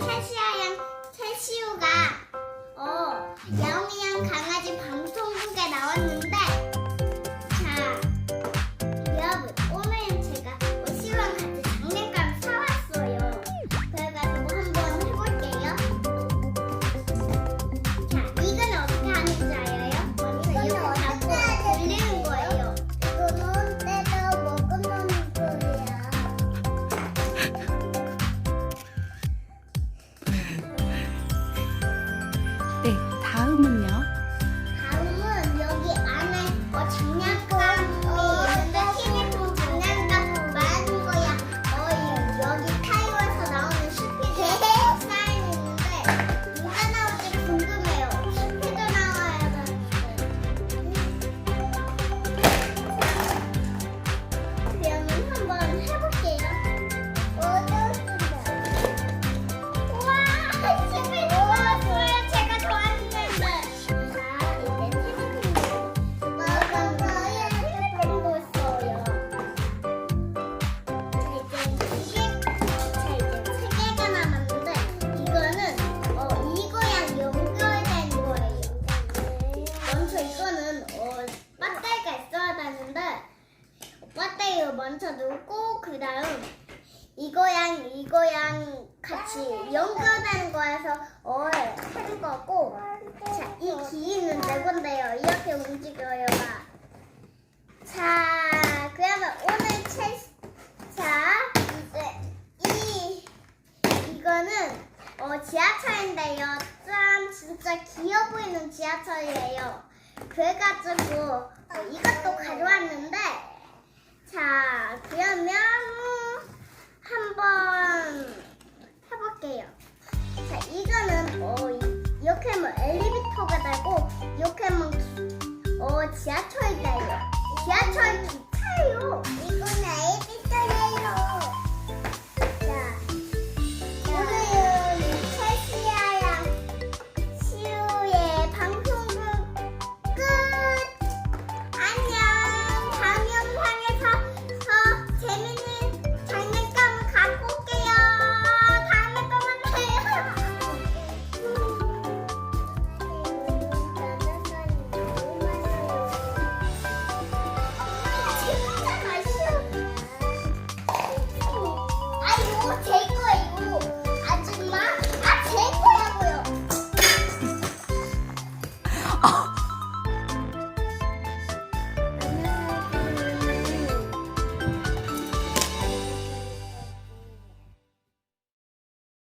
开始 먼저 이거는 어, 배터리가 있어야 되는데 배터리 먼저 놓고 그 다음 이거랑 이거랑 같이 연결된 거에서 어, 하는 거고 자, 이 기기는 내 건데요. 이렇게 움직여요. 자, 그러면 오늘 체 자, 이제 이 이거는 어, 지하철인데요. 짠, 진짜 귀여 보이는 지하철이에요. 그래가지고 어, 이것도 가져왔는데 자 그러면